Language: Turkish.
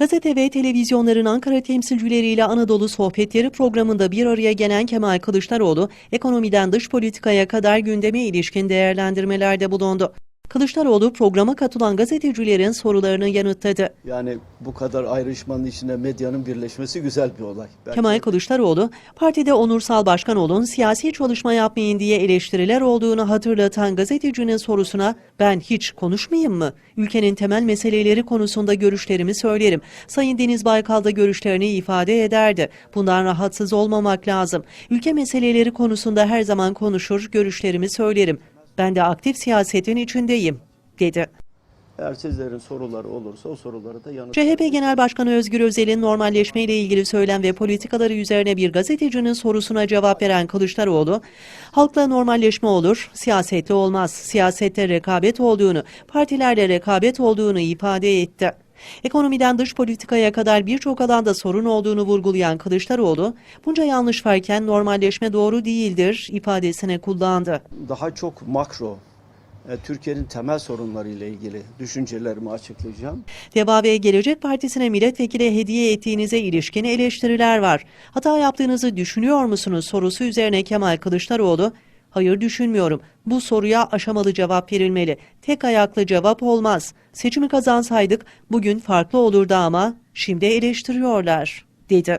Gazete ve televizyonların Ankara temsilcileriyle Anadolu Sohbetleri programında bir araya gelen Kemal Kılıçdaroğlu, ekonomiden dış politikaya kadar gündeme ilişkin değerlendirmelerde bulundu. Kılıçdaroğlu programa katılan gazetecilerin sorularını yanıtladı. Yani bu kadar ayrışmanın içinde medyanın birleşmesi güzel bir olay. Belki Kemal Kılıçdaroğlu, partide onursal başkan olun, siyasi çalışma yapmayın diye eleştiriler olduğunu hatırlatan gazetecinin sorusuna ben hiç konuşmayayım mı? Ülkenin temel meseleleri konusunda görüşlerimi söylerim. Sayın Deniz Baykal da görüşlerini ifade ederdi. Bundan rahatsız olmamak lazım. Ülke meseleleri konusunda her zaman konuşur, görüşlerimi söylerim. Ben de aktif siyasetin içindeyim, dedi. Eğer sizlerin soruları olursa o soruları da yanıt CHP Genel Başkanı Özgür Özel'in normalleşme ile ilgili söylem ve politikaları üzerine bir gazetecinin sorusuna cevap veren Kılıçdaroğlu, halkla normalleşme olur, siyasetle olmaz. Siyasette rekabet olduğunu, partilerle rekabet olduğunu ifade etti. Ekonomiden dış politikaya kadar birçok alanda sorun olduğunu vurgulayan Kılıçdaroğlu, bunca yanlış varken normalleşme doğru değildir ifadesini kullandı. daha çok makro e, Türkiye'nin temel sorunları ile ilgili düşüncelerimi açıklayacağım. Deva ve Gelecek Partisi'ne milletvekili hediye ettiğinize ilişkin eleştiriler var. Hata yaptığınızı düşünüyor musunuz sorusu üzerine Kemal Kılıçdaroğlu, hayır düşünmüyorum. Bu soruya aşamalı cevap verilmeli. Tek ayaklı cevap olmaz. Seçimi kazansaydık bugün farklı olurdu ama şimdi eleştiriyorlar, dedi.